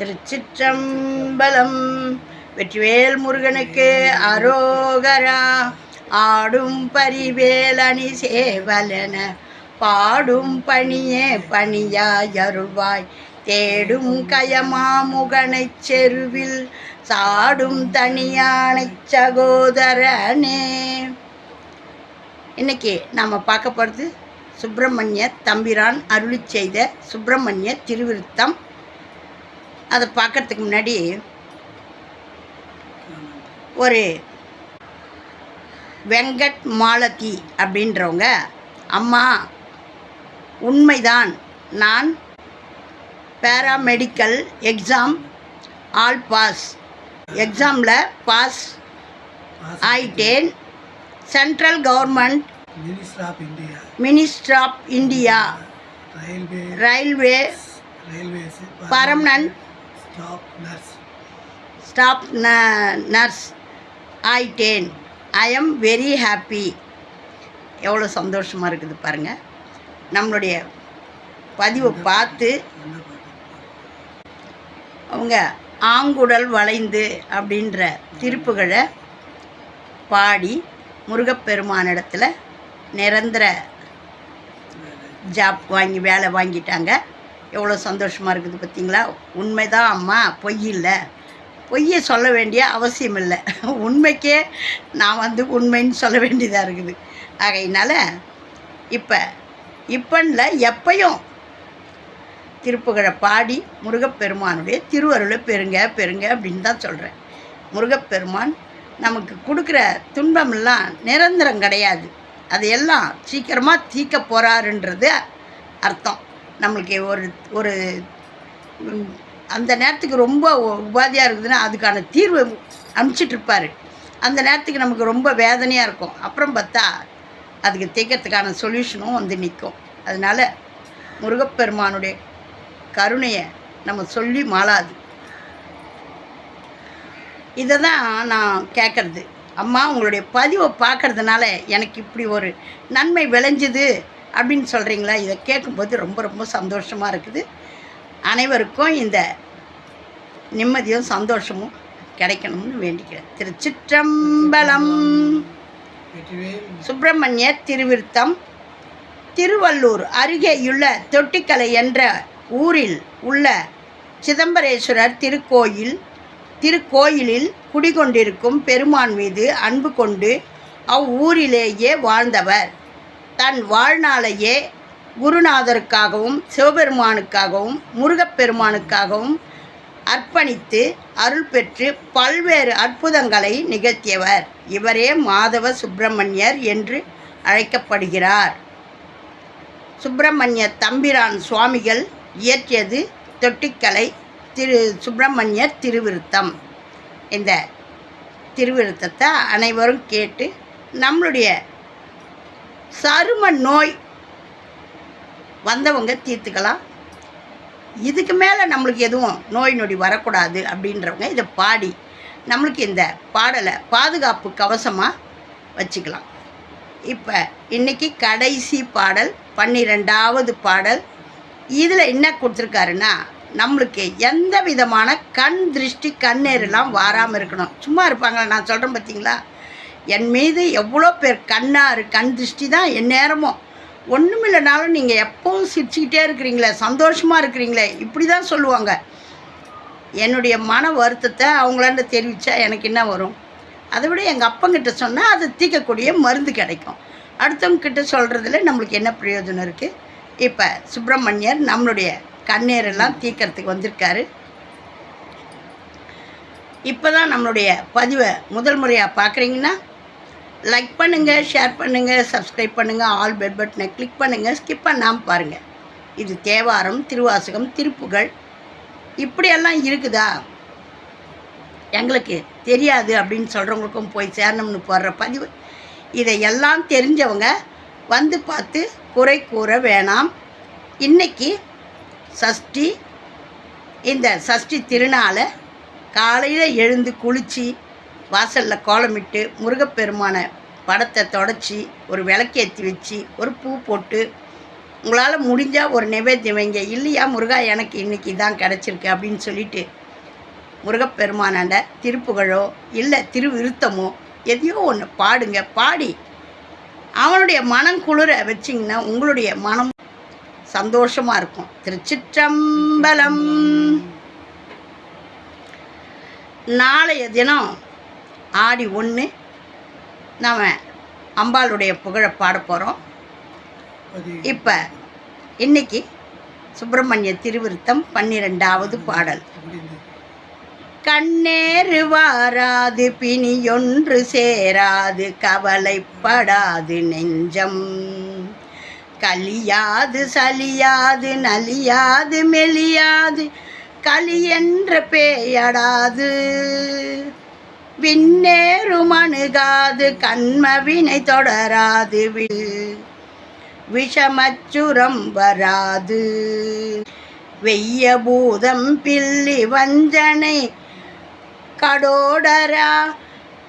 திருச்சிற்றம்பலம். வெற்றிவேல் முருகனுக்கு அரோகரா. ஆடும் பரிவேலணி சேவலென பாடும் பணியே பணியாய் அருள்வாய் தேடும் கயமாமுகனை செருவில் சாடும் தனியானைச் சகோதரனே. இன்னைக்கு நாம் பார்க்க போகிறது சுப்பிரமணிய தம்பிரான் அருளி செய்த சுப்பிரமணிய திருவிருத்தம் அதை பார்க்கறதுக்கு முன்னாடி ஒரு வெங்கட் மாலதி அப்படின்றவங்க அம்மா உண்மைதான். நான் பேராமெடிக்கல் எக்ஸாம் ஆல் பாஸ் எக்ஸாமில் பாஸ் ஆயிட்டேன். Central government minister of India minister of India railway permanent staff nurse staff nurse ஆயிட்டேன் ஐ எம் வெரி ஹாப்பி எவ்வளோ சந்தோஷமாக இருக்குது பாருங்கள் நம்மளுடைய பதிவை பார்த்து அவங்க ஆங்குடல் வளைந்து அப்படின்ற திருப்புகளை பாடி முருகப்பெருமானிடத்தில் நிரந்தர ஜாப் வாங்கி வேலை வாங்கிட்டாங்க. எவ்வளோ சந்தோஷமாக இருக்குது பார்த்தீங்களா? உண்மைதான் அம்மா பொய் இல்லை. பொய்யை சொல்ல வேண்டிய அவசியம் இல்லை. உண்மைக்கே நான் வந்து உண்மைன்னு சொல்ல வேண்டியதாக இருக்குது. ஆகையினால இப்போ இப்பன்ல எப்பையும் திருப்புகழை பாடி முருகப்பெருமானுடைய திருவருளை பெருங்க பெருங்க அப்படின்னு தான் சொல்கிறேன் முருகப்பெருமான் நமக்கு கொடுக்குற துன்பமெல்லாம் நிரந்தரம் கிடையாது. அதையெல்லாம் சீக்கிரமாக தீக்க போகிறாருன்றது அர்த்தம். நம்மளுக்கு ஒரு ஒரு அந்த நேரத்துக்கு ரொம்ப உபாதியாக இருக்குதுன்னா அதுக்கான தீர்வு அனுப்பிச்சிட்ருப்பார் அந்த நேரத்துக்கு நமக்கு ரொம்ப வேதனையாக இருக்கும். அப்புறம் பார்த்தா அதுக்கு தீர்க்கறதுக்கான சொல்யூஷனும் வந்து நிற்கும் அதனால் முருகப்பெருமானுடைய கருணையை நம்ம சொல்லி மாளாது. இதை தான் நான் கேட்குறது அம்மா உங்களுடைய பதிவை பார்க்கறதுனால எனக்கு இப்படி ஒரு நன்மை விளைஞ்சுது. அப்படின்னு சொல்கிறீங்களா இதை கேட்கும்போது ரொம்ப ரொம்ப சந்தோஷமாக இருக்குது. அனைவருக்கும் இந்த நிம்மதியும் சந்தோஷமும் கிடைக்கணும்னு வேண்டிக்கிறேன். திருச்சிற்றம்பலம். சுப்பிரமணிய திருவிருத்தம். திருவள்ளூர் அருகேயுள்ள தொட்டிக்கலை என்ற ஊரில் உள்ள சிதம்பரேஸ்வரர் திருக்கோயில் திருக்கோயிலில் குடிகொண்டிருக்கும் பெருமான் மீது அன்பு கொண்டு அவ்வூரிலேயே வாழ்ந்தவர். தன் வாழ்நாளையே குருநாதருக்காகவும் சிவபெருமானுக்காகவும் முருகப்பெருமானுக்காகவும் அர்ப்பணித்து அருள் பெற்று பல்வேறு அற்புதங்களை நிகழ்த்தியவர். இவரே மாதவ சுப்பிரமணியர் என்று அழைக்கப்படுகிறார். சுப்பிரமணிய தம்பிரான் சுவாமிகள் இயற்றியது தொட்டிக்கலை திரு சுப்பிரமணிய திருவிருத்தம். இந்த திருவிருத்தத்தை அனைவரும் கேட்டு நம்மளுடைய சரும நோய் வந்தவங்க தீர்த்துக்கலாம். இதுக்கு மேலே நம்மளுக்கு எதுவும் நோய் நொடி வரக்கூடாது அப்படின்றவங்க இதை பாடி நம்மளுக்கு இந்த பாடலை பாதுகாப்பு கவசமாக வச்சுக்கலாம். இப்போ இன்றைக்கி கடைசி பாடல் பன்னிரெண்டாவது பாடல். இதில் என்ன கொடுத்துருக்காருன்னா நம்மளுக்கு எந்த விதமான கண் திருஷ்டி கண்ணேரெல்லாம் வாராமல் இருக்கணும். சும்மா இருப்பாங்களா? நான் சொல்கிறேன் பார்த்தீங்களா என் மீது எவ்வளோ பேர் கண்ணாறு கண் திருஷ்டி தான் எந்நேரமும் ஒன்றும் இல்லைனாலும் நீங்கள் எப்பவும் சிரிச்சுக்கிட்டே இருக்கிறீங்களே சந்தோஷமாக இருக்கிறீங்களே இப்படி தான் சொல்லுவாங்க. என்னுடைய மன வருத்தத்தை அவங்களாண்ட தெரிவித்தா எனக்கு என்ன வரும்? அதை விட எங்கள் அப்பங்கிட்ட சொன்னால் அது தீர்க்கக்கூடிய மருந்து கிடைக்கும். அடுத்தவங்கக்கிட்ட சொல்கிறதுல நம்மளுக்கு என்ன பிரயோஜனம் இருக்குது இப்போ சுப்பிரமணியர் நம்மளுடைய கண்ணீரெல்லாம் தீக்கிறதுக்கு வந்திருக்காரு. இப்போ தான் நம்மளுடைய பதிவை முதல் முறையாக பார்க்குறீங்கன்னா லைக் பண்ணுங்கள் ஷேர் பண்ணுங்கள் சப்ஸ்கிரைப் பண்ணுங்கள் ஆல் பெல் பட்டனை கிளிக் பண்ணுங்கள் ஸ்கிப் பண்ணாமல் பாருங்கள் இது தேவாரம் திருவாசகம் திருப்புகழ் இப்படியெல்லாம் இருக்குதா? எங்களுக்கு தெரியாது அப்படின்னு சொல்கிறவங்களுக்கும் போய் சேரணும்னு போடுற பதிவு. இதையெல்லாம் தெரிஞ்சவங்க வந்து பார்த்து குறை கூற வேணாம். இன்றைக்கி சஷ்டி இந்த சஷ்டி திருநாளை காலையில் எழுந்து குளித்து வாசலில் கோலமிட்டு முருகப்பெருமான படத்தை தொடச்சி ஒரு விளக்கேற்றி வச்சு ஒரு பூ போட்டு உங்களால் முடிஞ்சால் ஒரு நிவேத்தியம் வைங்க. இல்லையா முருகா எனக்கு இன்றைக்கி இதான் கிடச்சிருக்கு அப்படின்னு சொல்லிட்டு முருகப்பெருமானாண்ட திருப்புகழோ இல்லை திருவிருத்தமோ எதையோ ஒன்று பாடுங்க. பாடி. அவனுடைய மனம் குளிர வச்சிங்கன்னா உங்களுடைய மனம் சந்தோஷமாக இருக்கும். திருச்சிற்றம்பலம். நாளைய தினம் ஆடி ஒன்று நாம் அம்பாளுடைய புகழை பாட போகிறோம் இப்போ இன்னைக்கு சுப்பிரமணிய திருவிருத்தம் பன்னிரெண்டாவது பாடல். கண்ணேறு வாராது பிணியொன்று சேராது கவலைப்படாது நெஞ்சம். கலியாது சலியாது நலியாது மெலியாது களி என்ற பேயடாது. விண்ணேறும் அணுகாது கண்மவினை தொடராது வில் விஷமச்சுரம் வராது. வெய்ய பூதம் பில்லி வஞ்சனை கடோடரா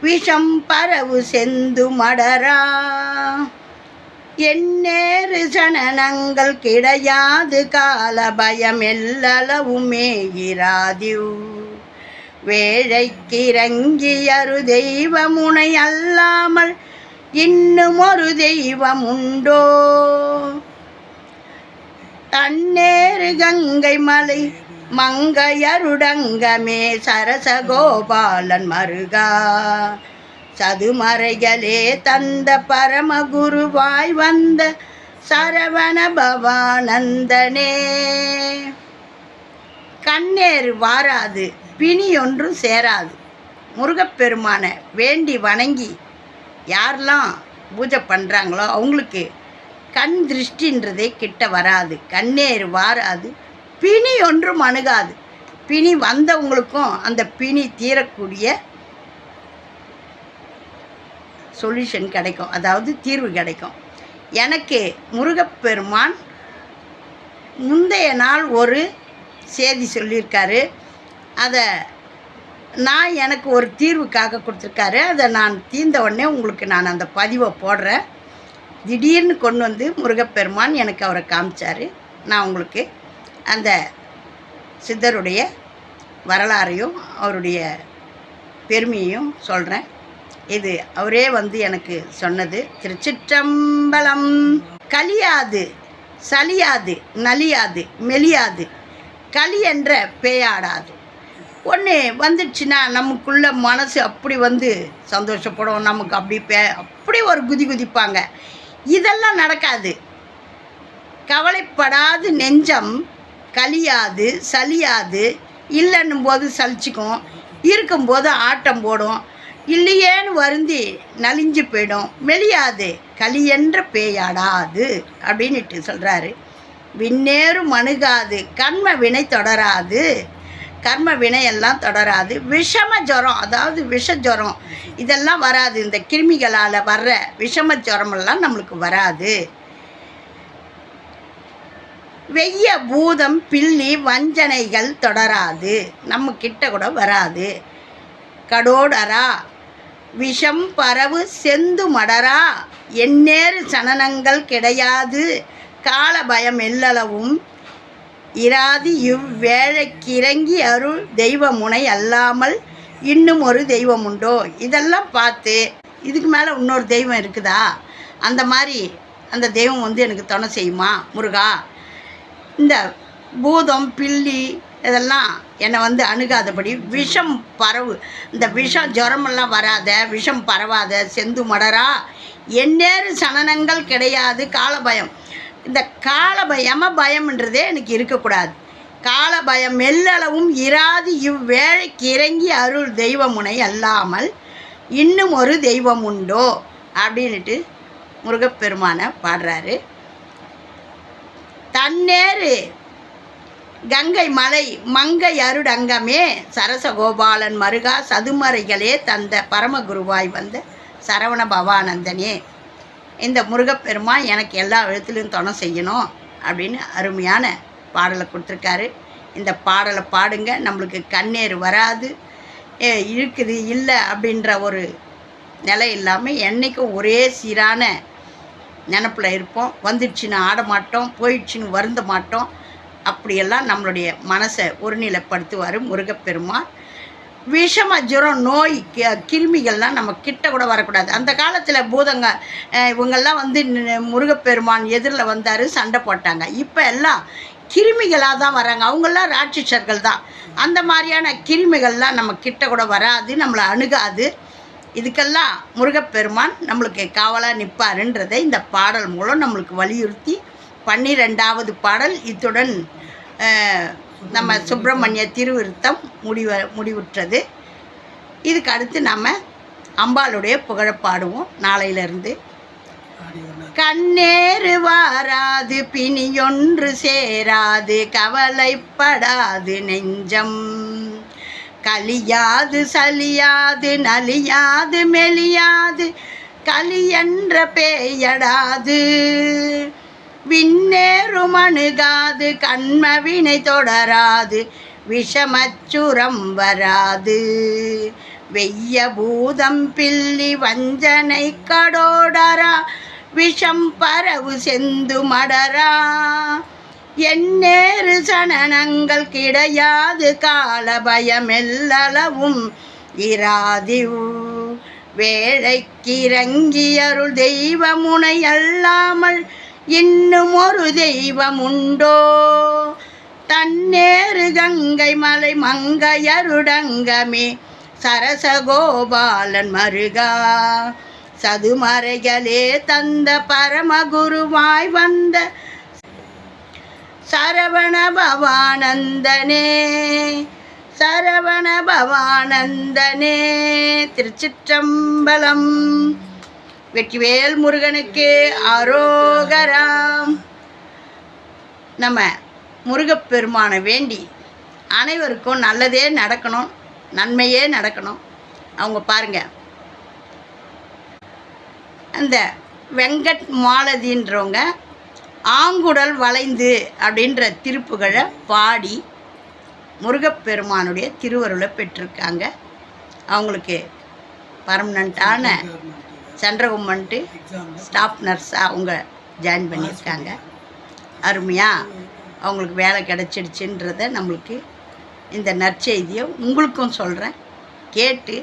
விஷம் பரவு செந்து மடரா. எந்நேறு சனனங்கள் கிடையாது கால பயம் எல்லளவுமே இராதிவ். வேழைக்கிறங்கி அரு தெய்வமுனை அல்லாமல் இன்னும் ஒரு தெய்வம் உண்டோ தன்னேறு கங்கை மலை மங்கையருடங்கமே சரசகோபாலன் மருகா. சதுமறைகளே தந்த பரமகுருவாய் வந்த சரவண பவானந்தனே. கண்ணேறு வாராது பிணி ஒன்றும் சேராது. முருகப்பெருமானை வேண்டி வணங்கி யாரெல்லாம் பூஜை பண்ணுறாங்களோ அவங்களுக்கு கண் திருஷ்டின்றதே கிட்ட வராது. கண்ணேறு வாராது பிணி ஒன்றும் அணுகாது. பிணி வந்தவங்களுக்கும் அந்த பிணி தீரக்கூடிய சொல்யூஷன் கிடைக்கும். அதாவது தீர்வு கிடைக்கும். எனக்கு முருகப்பெருமான் முந்தைய நாள் ஒரு செய்தி சொல்லியிருக்காரு. அதை நான் எனக்கு ஒரு தீர்வுக்காக கொடுத்துருக்காரு. அதை நான் தீர்ந்த உடனே உங்களுக்கு நான் அந்த பதிவை போடுறேன். திடீர்னு கொண்டு வந்து முருகப்பெருமான் எனக்கு அவரை காமிச்சார். நான் உங்களுக்கு அந்த சித்தருடைய வரலாறையும் அவருடைய பெருமையையும் சொல்கிறேன் இது அவரே வந்து எனக்கு சொன்னது. திருச்சிற்றம்பலம். கலியாது சலியாது நலியாது மெலியாது களி என்ற பேயாடாது. ஒன்று வந்துடுச்சுன்னா நமக்குள்ள மனசு அப்படி வந்து சந்தோஷப்படும். நமக்கு அப்படி பே அப்படி ஒரு குதி குதிப்பாங்க. இதெல்லாம் நடக்காது. கவலைப்படாது நெஞ்சம். கலியாது சலியாது. இல்லைன்னும் போது சலிச்சுக்கும். இருக்கும்போது ஆட்டம் போடும். இல்லையேன்னு வருந்தி நலிஞ்சு போயிடும். மெலியாது களியென்ற பேயாடாது. அப்படின்ட்டு சொல்கிறாரு விண்ணேறும் அணுகாது கர்ம வினை தொடராது. கர்ம வினையெல்லாம் தொடராது. விஷம ஜுரம் அதாவது விஷ ஜுரம் இதெல்லாம் வராது. இந்த கிருமிகளால் வர்ற விஷம ஜுரமெல்லாம் நம்மளுக்கு வராது. வெய்ய பூதம் பில்லி வஞ்சனைகள் தொடராது. நம்ம கிட்ட கூட வராது. கடோடரா விஷம் பரவு செந்து மடரா எந்நேறு சனனங்கள் கிடையாது. கால பயம் எல்லளவும் இராது இவ்வேழைக்கிறங்கி அருள் தெய்வ முனை அல்லாமல் இன்னும் ஒரு தெய்வம் உண்டோ இதெல்லாம் பார்த்து இதுக்கு மேலே இன்னொரு தெய்வம் இருக்குதா? அந்த மாதிரி அந்த தெய்வம் வந்து எனக்கு துணை செய்யுமா? முருகா இந்த பூதம் பில்லி இதெல்லாம் என்னை வந்து அணுகாதபடி விஷம் பரவு இந்த விஷம் ஜுரமெல்லாம் வராத விஷம் பரவாத செந்து மடரா எந்நேறு சலனங்கள் கிடையாது காலபயம். இந்த காலபயம் யம பயம்ன்றதே எனக்கு இருக்கக்கூடாது. கால பயம் மெல்லளவும் இராது இவ்வேளைக்கு இறங்கி அருள் தெய்வமுனை அல்லாமல் இன்னும் ஒரு தெய்வம் உண்டோ? அப்படின்ட்டு முருகப்பெருமானை பாடுறாரு. தன்னேறு கங்கை மலை மங்கை அருடங்கமே சரசகோபாலன் மருகா சதுமறைகளே தந்த பரமகுருவாய் வந்த சரவண பவானந்தனே. இந்த முருகப்பெருமான் எனக்கு எல்லா விதத்துலையும் துணை செய்யணும் அப்படின்னு அருமையான பாடலை கொடுத்துருக்காரு. இந்த பாடலை பாடுங்க. நம்மளுக்கு கண்ணீர் வராது. ஏ, இருக்குது இல்லை அப்படின்ற ஒரு நிலை இல்லாமல் என்றைக்கும் ஒரே சீரான நினப்பில் இருப்போம். வந்துடுச்சுன்னு ஆட மாட்டோம். போயிடுச்சுன்னு வருந்த மாட்டோம். அப்படியெல்லாம் நம்மளுடைய மனசை ஒருநிலைப்படுத்துவார் முருகப்பெருமான். விஷம ஜுரம் நோய் கி- கிருமிகள்லாம் நம்ம கிட்ட கூட வரக்கூடாது. அந்த காலத்தில் பூதங்க இவங்கெல்லாம் வந்து முருகப்பெருமான் எதிரில் வந்தார் சண்டை போட்டாங்க. இப்போ எல்லாம் கிருமிகளாக தான் வராங்க. அவங்கெல்லாம் ராட்சசர்கள் தான். அந்த மாதிரியான கிருமிகள்லாம் நம்ம கிட்ட கூட வராது நம்மளை அணுகாது. இதுக்கெல்லாம் முருகப்பெருமான் நம்மளுக்கு காவலாக நிற்பாருன்றதை இந்த பாடல் மூலம் நம்மளுக்கு வலியுறுத்தி பன்னிரெண்டாவது பாடல். இத்துடன் நம்ம சுப்பிரமணிய திருவிருத்தம் முடிவ முடிவுற்றது. இதுக்கு அடுத்து நம்ம அம்பாளுடைய புகழ பாடுவோம் நாளையிலிருந்து. கண்ணேறு வாராது பிணியொன்று சேராது கவலைப்படாது நெஞ்சம். கலியாது சலியாது நலியாது மெலியாது கலியன்ற பேயடாது. விண்ணேறும் அணுகாது கண்மவினை தொடராது விஷமச்சுரம் வராது. வெய்ய பூதம் பில்லி வஞ்சனை கடோடரா விஷம் பரவு செந்து மடரா. எந்நேறு சனனங்கள் கிடையாது கால பயமெல்லளவும் இராதி வேளைக்கிறங்கியருள் தெய்வமுனை அல்லாமல் இன்னும் ஒரு தெய்வம் உண்டோ தன்னேறு கங்கை மலை மங்கையருடங்கமே சரசகோபாலன் மருகா. சதுமறைகளே தந்த பரமகுருவாய் வந்த சரவண பவானந்தனே. சரவண பவானந்தனே. திருச்சிற்றம்பலம் வெற்றிவேல் முருகனுக்கு அரோகராம். நம்ம முருகப்பெருமானை வேண்டி அனைவருக்கும் நல்லதே நடக்கணும் நன்மையே நடக்கணும். அவங்க பாருங்கள் அந்த வெங்கட் மாலதின்றவங்க ஆங்குடல் வளைந்து அப்படின்ற திருப்புகழை பாடி முருகப்பெருமானுடைய திருவருளை பெற்றிருக்காங்க. அவங்களுக்கு பர்மனண்ட்டான சென்ட்ரல் ஸ்டாஃப் நர்ஸாக அவங்க ஜாயின் பண்ணியிருக்காங்க. அருமையாக அவங்களுக்கு வேலை கிடச்சிடுச்சுன்றத நம்மளுக்கு இந்த நற்செய்தியை உங்களுக்கும் சொல்கிறேன் கேட்டு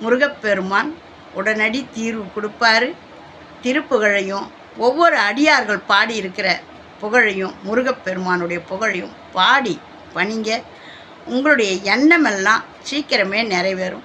முருகப்பெருமான் உடனடி தீர்வு கொடுப்பாரு. திருப்புகழையும் ஒவ்வொரு அடியார்கள் பாடி இருக்கிற புகழையும் முருகப்பெருமானுடைய புகழையும் பாடி பணிங்க. உங்களுடைய எண்ணமெல்லாம் சீக்கிரமே நிறைவேறும்.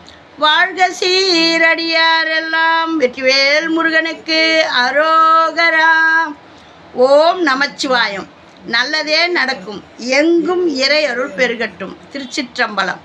வாழ்க சீர் அடியாரெல்லாம் வெற்றிவேல் முருகனுக்கு அரோகரா. ஓம் நமச்சிவாயம். நல்லதே நடக்கும். எங்கும் இறை அருள் பெருகட்டும். திருச்சிற்றம்பலம்.